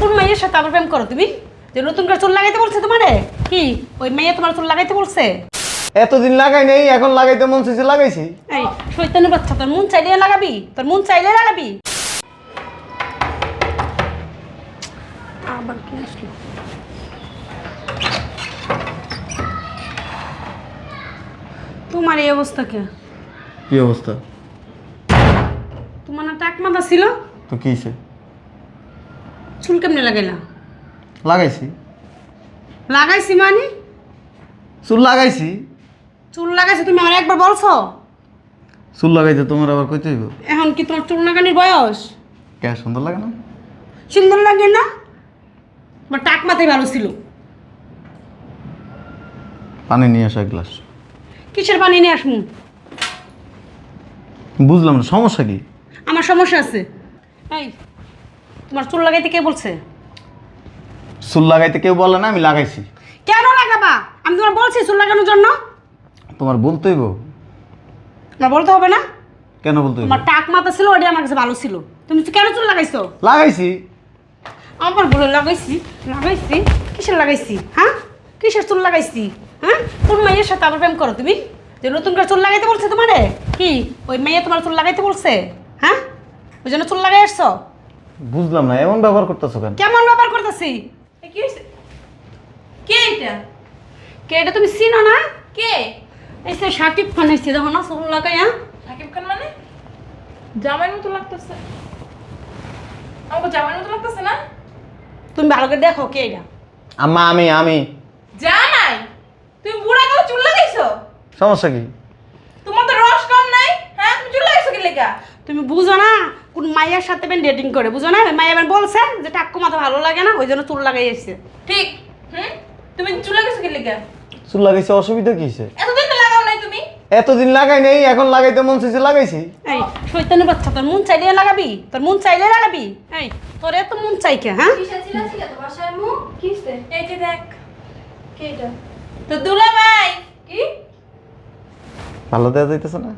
কোন মেয়ের সাথে আবার প্রেম করো তুমি? যে নতুন করে চুল লাগাইতে বলছে তোমারে? কি? ওই মেয়ে তোমার চুল লাগাইতে বলছে? এতদিন লাগাই নেই এখন লাগাইতে মন চাইছে লাগাইছি। এই শৈতানের বাচ্চা তোর মন চাইলে লাগাবি? তোর মন চাইলে লাগাবি? আবার কি আসলো? তোমার এই অবস্থা কে? কি অবস্থা? তোমার না টাক মাথা ছিল? তো কি হইছে? চুল কেমনে লাগাইলা? লাগাইছি। লাগাইছি মানে? চুল লাগাইছি। চুল লাগাইছি তুমি আমার একবার বলছো? চুল লাগাইতে তোমার আবার কইতে হইব? এখন কি তোমার চুল লাগানোর বয়স? কে সুন্দর লাগে না? সুন্দর লাগে না? তোমার টাক মাথায় ভালো ছিল। পানি নিয়ে আসো এক গ্লাস। কিসের পানি নিয়ে আসুন বুঝলাম না সমস্যা কি? আমার সমস্যা আছে। এই তোমার চুল লাগাইতে কে বলছে? চুল লাগাইতে কেউ বলে না আমি লাগাইছি। কেন লাগাবা? আমি তোমার বলছি চুল লাগানোর জন্য। তোমার বলতে হইব। তোমার বলতে হবে না? কেন বলতে তোমার টাক মাথা ছিল ওটা আমার কাছে ভালো ছিল। তুমি কেন চুল লাগাইছো? লাগাইছি। আমার বলে লাগাইছি। লাগাইছি? কিসের লাগাইছি? হ্যাঁ? কিসের চুল লাগাইছি? হ্যাঁ? কোন মেয়ের সাথে আবার প্রেম করো তুমি? যে নতুন করে চুল লাগাইতে বলছে তোমারে? কি? ওই মেয়ে তোমার চুল লাগাইতে বলছে? হ্যাঁ? ওই জন্য চুল লাগাই আসছো? বুঝলাম না এমন ব্যবহার করতেছো কেন? কেমন ব্যাপার করতেছি? এ, কি এটা? কে এটা তুমি চিনো না? কে? এই সে সাকিব খান এসছে দেখো না চুল লাগাই হ্যাঁ সাকিব খান মানে? জামাইয়ের মতো লাগতেছে। আমাকে জামাইয়ের মতো লাগতেছে না? তুমি ভালো করে দেখো কে এটা। আম্মা আমি আমি। জামাই তুমি বুড়া করে চুল লাগাইছো সমস্যা কি? তোমার তো রস কম নাই হ্যাঁ? তুমি চুল লাগাইছো কি লেগা? তুমি বুঝো না কোন মায়ের সাথে বেন ডেটিং করে বুঝো না? মায়া মাইয়া বেন বলছে যে টাক্কু মাথা ভালো লাগে না? ওই জন্য চুল লাগাই এসছে ঠিক। হুম? তুমি চুল লাগাইছো কি লেগা? চুল লাগাইছে অসুবিধা কি হইছে এতদিন তো লাগাও নাই তুমি। এতদিন লাগাই নাই এখন লাগাইতে মন চাইছে লাগাইছি। এই শৈতানের বাচ্চা তোর মন চাইলে লাগাবি তোর মন চাইলে লাগাবি। এই তোর এত মন চাই কে হ্যাঁ? কিসে ছিল ছিল তো বাসায় মু? কিসে? এই যে দেখ। কে এটা তো দুলা ভাই কি? ভালো দেওয়া যাইতেছে না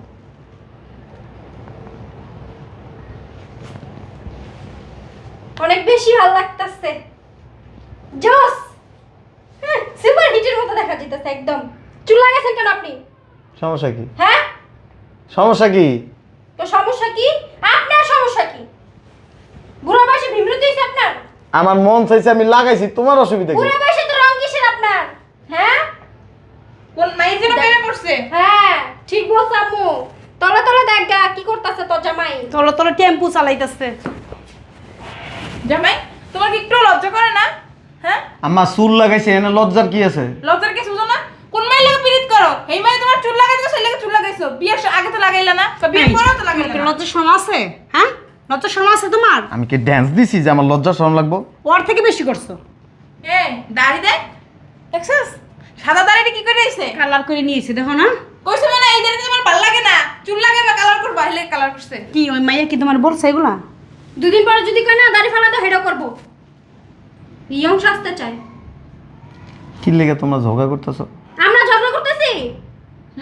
অনেক বেশি ভালো লাগতাছে। জোস! হ্যাঁ সুপার হিটের মতো দেখা যাইতাছে একদম। চুল লাগাইছেন কেন আপনি? সমস্যা কি? হ্যাঁ? সমস্যা কি? তো সমস্যা কি? আপনার সমস্যা কি? বুড়া বয়সে বিমৃত হয়েছে আপনার? আমার মন চাইছে আমি লাগাইছি তোমার অসুবিধা কি? বুড়া বয়সে তো রং কিসের আপনার? হ্যাঁ? কোন মাইয়ের জন্য প্রেমে পড়ছে? হ্যাঁ ঠিক বলছ আম্মু। তলে তলে দেখ গা কি করতাছে তোর জামাই? তোর তোর টেম্পু চালাইতেছে। জামাই? তোমার কি একটু লজ্জা করে না? হ্যাঁ? আমার চুল লাগাইছে এনে লজ্জার কি আছে? লজ্জার কিছু বুঝো না? কোন মাইয়ের লাগে পিরিত করো? এই তোমার চুল লাগাইছো সেই লাগে চুল লাগাইছো। বিয়ের স- আগে তো লাগাইলা না। বা বিয়ের পরেও তো লাগাইলা না। লজ্জা শরম আছে? হ্যাঁ? লজ্জা শরম আছে তোমার? আমি কি ড্যান্স দিছি যে আমার লজ্জা শরম লাগবো? ওর থেকে বেশি করছ। এ দাড়ি দেখ দেখছস? সাদা দাড়িটা কি করে দিয়েছে কালার করে নিয়েছি দেখো না। কইছে মানে এই দাড়িটা তোমার ভালো লাগে না। চুল লাগাবে কালার করবা হেলে কালার করছে। কি ওই মাইয়া কি তোমার বলছে এগুলা? দুদিন পরে যদি কয় না দাড়ি ফালা দাও হেডও করব। ইয়ং সাজতে চায় কি লেগে তোমরা ঝগড়া করতেছো? আমরা ঝগড়া করতেছি?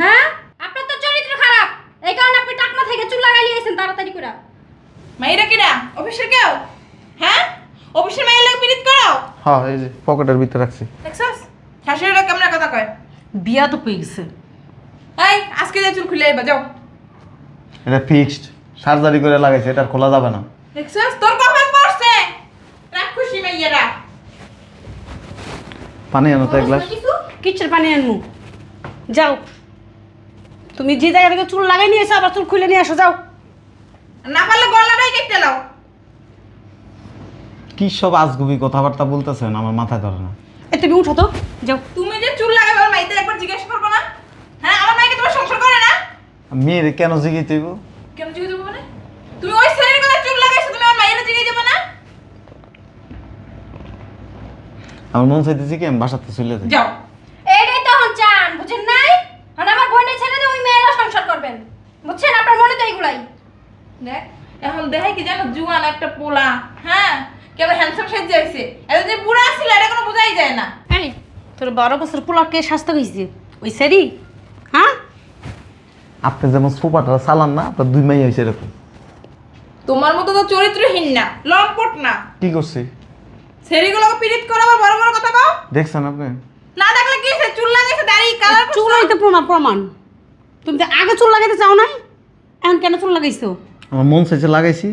হ্যাঁ? আপনার তো চরিত্র খারাপ। এই কারণে আপনি টাকমা থেকে চুল লাগাই লিয়েছেন তাড়াতাড়ি করে মাইরা কিনা অফিসের কেউ? হ্যাঁ? অফিসের মাইয়ের লাগে পিরিত করো? হ্যাঁ এই যে পকেটের ভিতরে রাখছি। দেখছস? শাশুড়িরা কেমন কথা কয়? বিয়া তো পেয়ে গেছে। এই আজকে যে চুল খুলে আইবা যাও। এটা ফিক্সড সার্জারি করে লাগাইছে এটা খোলা যাবে না। দেখছস? তোর কখন পড়ছে। রাখ খুশি মাইয়েরা। পানি আনো তো এক গ্লাস। কিচ্ছের পানি আনমু। যাও। তুমি যে জায়গা থেকে চুল লাগাই নিয়ে এসো আবার চুল খুলে নিয়ে আসো যাও। না পারলে গলাটাই কেটে লাও কি সব আজগুবি কথাবার্তা বলতেছেন আমার মাথায় ধরে না। এ তুমি উঠো তো যাও। তুমি যে চুল লাগাবে আমার মাইতে একবার জিজ্ঞেস করব না? হ্যাঁ আমার মাইকে তোমার সংসার করে না? মেয়ের কেন জিগিয়ে তৈব কেন জিজ্ঞেস দেবো মানে? তুমি ওই ছেলের কথা চুল লাগাইছো তুমি আমার মাইয়ের জিজ্ঞেস দেবো না আমার মন চাইতেছি কি আমি বাসাতে চলে যাই। যাও। এইটাই তো হন চান বুঝেন নাই? আর আমার বোনের ছেলে ওই মেয়েরা সংসার করবেন। বুঝছেন? আপনার মনে তো এইগুলাই। দেখ এখন দেখাই কি জানো জুয়ান একটা পোলা হ্যাঁ? কেবল হ্যান্ডসাম সাইজ যাইছে এত যে বুড়া ছিল এটা কোনো বোঝাই যায় না। এই তোর বারো বছর পোলাকে স্বাস্থ্য হয়েছে ওই সেরি হ্যাঁ? আপনি যেমন সোফাটা চালান না আপনার দুই মাই হয়েছে এরকম। তোমার মতো তো চরিত্রহীন না লম্পট না। কি করছি? সেরিগুলোকে পিরিত করে আবার বড় বড় কথা কও? দেখছেন আপনি? না দেখলে কি হয়েছে চুল লাগাইছে দাড়ি কালার চুলাই তো প্রমাণ প্রমাণ। তুমি তো আগে চুল লাগাইতে চাও নাই এখন কেন চুল লাগাইছো? আমার মন চাইছে লাগাইছি।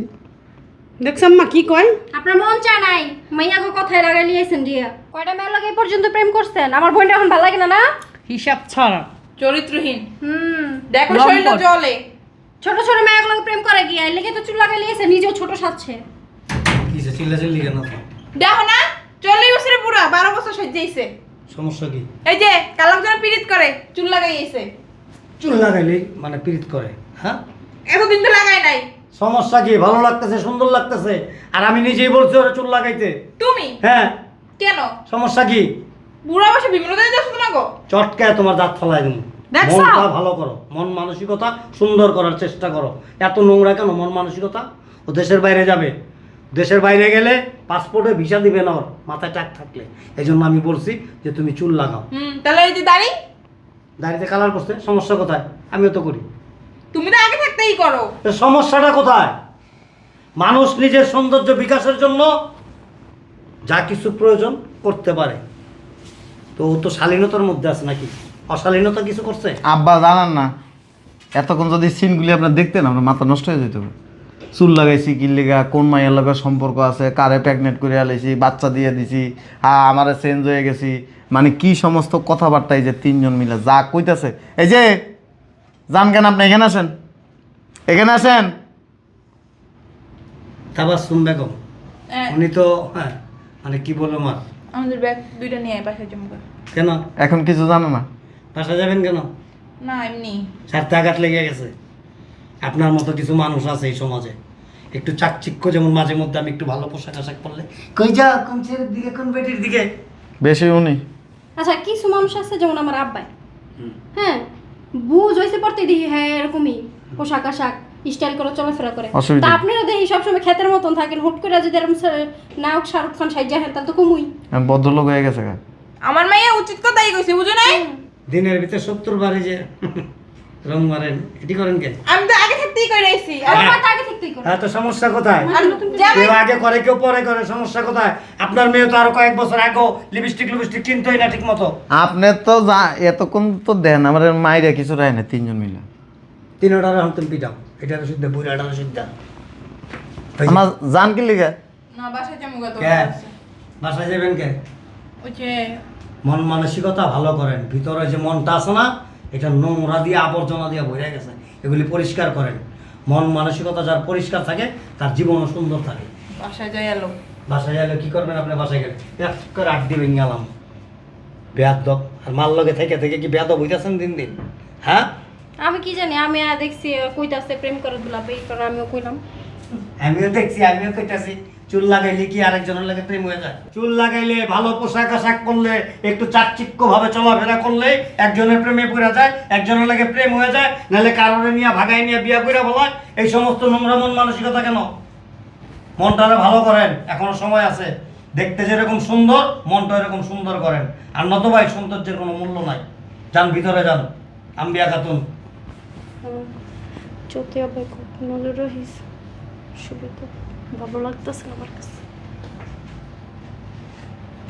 দেখছ মা কি কয়? আপনার মন চায় নাই? মাইয়াকে কথায় লাগাই লিয়েছেন দিয়া। কয়টা মেয়ের লাগে এই পর্যন্ত প্রেম করছেন? আমার বোনটা এখন ভালো লাগে না না? হিসাব ছাড়া। চরিত্রহীন। হুম। দেখো লম্পট। জলে। ছোট ছোট মেয়েগুলোকে প্রেম করে গিয়া লেগে তো চুল লাগাই লিয়েছে নিজেও ছোট সাজছে। কিসে চিল্লা চিল্লি কেন? দেখো না চল্লিশ বছরের বুড়া বারো বছর সজ্জাইছে সমস্যা কি? এই যে কালাম যেন পিরিত করে চুল লাগাইছে চুল লাগাইলেই মানে পীড়িত করে হ্যাঁ? এতদিন তো লাগাই নাই। সমস্যা কি? ভালো লাগতেছে সুন্দর লাগতেছে? আর আমি নিজেই বলছি ওরা চুল লাগাইতে। তুমি? হ্যাঁ। কেন? সমস্যা কি? বুড়া বসে বিভিন্ন দিনে যাচ্ছ তোমাকে চটকায় তোমার দাঁত ফলাই দেবো। মনটা ভালো করো। মন মানসিকতা সুন্দর করার চেষ্টা করো। এত নোংরা কেন? মন মানসিকতা? ও দেশের বাইরে যাবে। দেশের বাইরে গেলে পাসপোর্টে ভিসা দিবে না ওর মাথায় টাক থাকলে। এই জন্য আমি বলছি যে তুমি চুল লাগাও। হুম তাহলে এই যে দাড়ি? দাড়িতে কালার করছে সমস্যা কোথায়? আমিও তো করি। তুমি তো আগে থাকতেই করো। তো সমস্যাটা কোথায়? মানুষ নিজের সৌন্দর্য বিকাশের জন্য যা কিছু প্রয়োজন করতে পারে। তো ও তো শালীনতার মধ্যে আছে নাকি? অশালীনতা কিছু করছে? আব্বা জানান না। এতক্ষণ যদি সিনগুলি আপনার দেখতেন আপনার মাথা নষ্ট হয়ে যেত। চুল লাগাইছি কি লেগা কোন মায়ের লগা সম্পর্ক আছে কারে প্রেগনেন্ট করে আলাইছি বাচ্চা দিয়ে দিছি আমারে চেঞ্জ হয়ে গেছি। মানে কি সমস্ত কথাবার্তা এই যে তিনজন মিলে যা কইতাছে। এই যে যান কেন আপনি এখানে আসেন? এখানে আসেন। তাবাসুম বেগম। উনি তো হ্যাঁ মানে কি বলব মা আমাদের ব্যাগ দুইটা নিয়ে আয় বাসায় জমা কেন? এখন কিছু জানো না। বাসা যাবেন কেন? না এমনি। স্বার্থে আঘাত লেগে গেছে। আপনার মতো কিছু মানুষ আছে এই সমাজে। একটু চাকচিক্য যেমন মাঝে মধ্যে আমি একটু ভালো পোশাক আশাক পরলে। কই যা কোন ছেলের দিকে কোন বেটির দিকে? বেশি উনি। আচ্ছা কিছু মানুষ আছে যেমন আমার আব্বাই। হ্যাঁ বুঝ হয়েছে পড়তে দেখি হ্যাঁ এরকমই পোশাক আশাক স্টাইল করে চলাফেরা করে। তা আপনারা দেখি সবসময় ক্ষেতের মতন থাকেন হুট করে যদি এরকম নায়ক শাহরুখ খান সাইজা হেন তাহলে তো কমুই। আমি ভদ্রলোক হয়ে গেছে। আমার মাইয়া উচিত কথাই কইছে বুঝো নাই? দিনের ভিতরে সত্তর বারে যে রং মারেন এটি করেন কে? আমি তো করে আইছি হ্যাঁ। তো সমস্যা কোথায়? কেউ আগে করে কেউ পরে করে সমস্যা কোথায়? আপনার মেয়ে তো আরও কয়েক বছর আগেও লিপস্টিক লিপস্টিক কিনতোই না ঠিক মতো আপনি তো যা এতক্ষণ তো দেন আমার মাইরে কিছু রায় না তিনজন মিলে। তিনটার এখন তুমি পিটাও এটার সুদ্ধা বুড়াটার সুদ্ধা আমার জান কি লিখে? না বাসায় জমা তো কে? বাসায় যাবেন কে? ওই যে মন মানসিকতা ভালো করেন ভিতরে যে মনটা আছে না এটা নোংরা দিয়ে আবর্জনা দিয়ে ভরে গেছে। এগুলি পরিষ্কার করেন। মন মানসিকতা যার পরিষ্কার থাকে তার জীবনও সুন্দর থাকে। বাসায় যাই এলো বাসায় গেলে কি করবেন আপনি? বাসায় গেলে এক করে আট দিবেন গেলাম। বেয়াদব। আর মাল লগে থেকে থেকে কি বেয়াদব হইতেছেন দিন দিন? হ্যাঁ? আমি কি জানি আমি আর দেখছি কইতাছে প্রেম করে দিলাম এই করে আমিও কইলাম। আমিও দেখছি আমিও কইতাছি। চুল লাগাইলে কি আরেকজনের লাগে প্রেম হয়ে যায়? চুল লাগাইলে ভালো পোশাক আশাক করলে, একটু চাকচিক্য ভাবে চলাফেরা করলে একজনের প্রেমে পড়ে যায়, একজনের লাগে প্রেম হয়ে যায়, নাহলে কারণে নিয়ে ভাগাই নিয়ে বিয়া করে বলা এই সমস্ত নোংরা মন মানসিকতা কেন? মনটারে ভালো করেন, এখনও সময় আছে। দেখতে যেরকম সুন্দর, মনটা এরকম সুন্দর করেন। আর নতবাই সৌন্দর্যের কোনো মূল্য নাই। যান, ভিতরে যান। আম্বিয়া খাতুন। সুবিধা। ভালো লাগতেছে আমার কাছে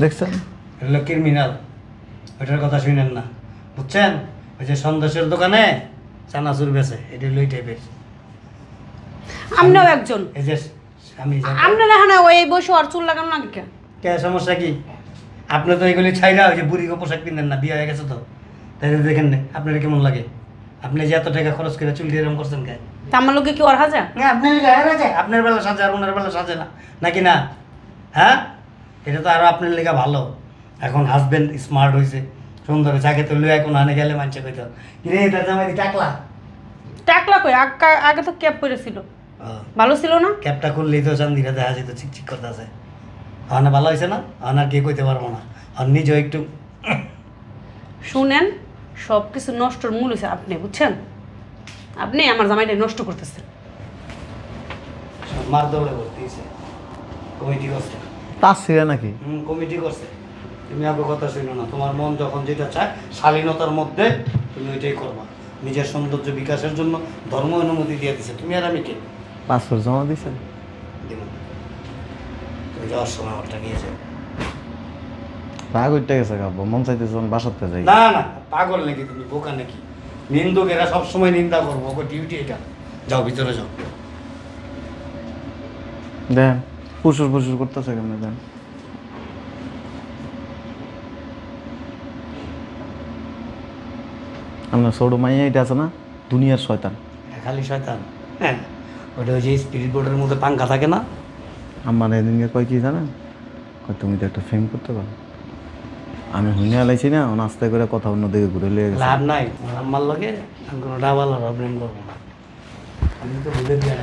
দেখছেন এগুলো ক্রিমিনাল ওইটার কথা শুনেন না বুঝছেন ওই যে সন্দেশের দোকানে চানাচুর বেছে এটা লই টাইপের আমরাও একজন। এই যে আমি আমরা না হ্যাঁ ওই বসে আর চুল লাগানো না কে কে সমস্যা কি? আপনি তো এগুলি ছাইরা ওই যে বুড়িকে পোশাক কিনেন না বিয়ে হয়ে গেছে তো। তাই দেখেন না আপনার কেমন লাগে? আপনি যে এত টাকা খরচ করে চুল দিয়ে এরকম করছেন কে তা আমার লোকে কি ওর হাজা? না আপনার গায়ে রাজা আপনার বেলা সাজে আর ওনার বেলা সাজে না। নাকি না? হ্যাঁ? এটা তো আরও আপনার লেগে ভালো। এখন হাজবেন্ড স্মার্ট হয়েছে সুন্দর আগে তো লুয়া এখন আনে গেলে মানছে কইতো কিরে তার জামাই টাকলা? টাকলা কই? আগ- তো ক্যাপ পরেছিল ভালো ছিল না? ক্যাপটা করলেই তো চান্দিরা দেখা যেত চিকচিক করতে আছে ভালো হয়েছে না? আনার কে কইতে পারব না। আর নিজেও একটু শুনেন সব কিছু নষ্টর মূল হয়েছে আপনি বুঝছেন? আপনি আমার জামাইটা নষ্ট করতেছেন। মার দৌড়ে ভর্তি হয়েছে কমিটি করছে। তার ছিঁড়ে নাকি? হুম কমিটি করছে। তুমি আগে কথা শুনো না তোমার মন যখন যেটা চায় শালীনতার মধ্যে তুমি ওইটাই করবা। নিজের সৌন্দর্য বিকাশের জন্য ধর্ম অনুমতি দিয়ে দিছে। তুমি আর আমি কে? পাসপোর্ট জমা দিয়েছেন দিব ওই যাওয়ার সময় আমারটা নিয়ে যাবে রাগ উঠতে গেছে গা মন চাইতেছে বাসাতে যাই। না না পাগল নাকি তুমি বোকা নাকি? নিন্দুকেরা সবসময় নিন্দা করব ওকে ডিউটি এটা। যাও ভিতরে যাও। দেন ফুসুর ফুসুর করতেছে কেমন দেন? আপনার ছোট মাইয়া এটা আছে না? দুনিয়ার শয়তান। খালি শয়তান। হ্যাঁ ওটা ওই যে স্পিরিট বোর্ডের মধ্যে পাঙ্খা থাকে না? আমার এদিনকে কয় কি জানেন? তুমি তো একটা ফেম করতে পারো। আমি হুইনে আলাইছি না, ও নাস্তা করে কথা অন্য দিকে ঘুরে লিয়ে গেছে। লাভ নাই, আমার লগে কোনো ডাবাল প্রেম করব না। আমি তো ভুলে দিয়ে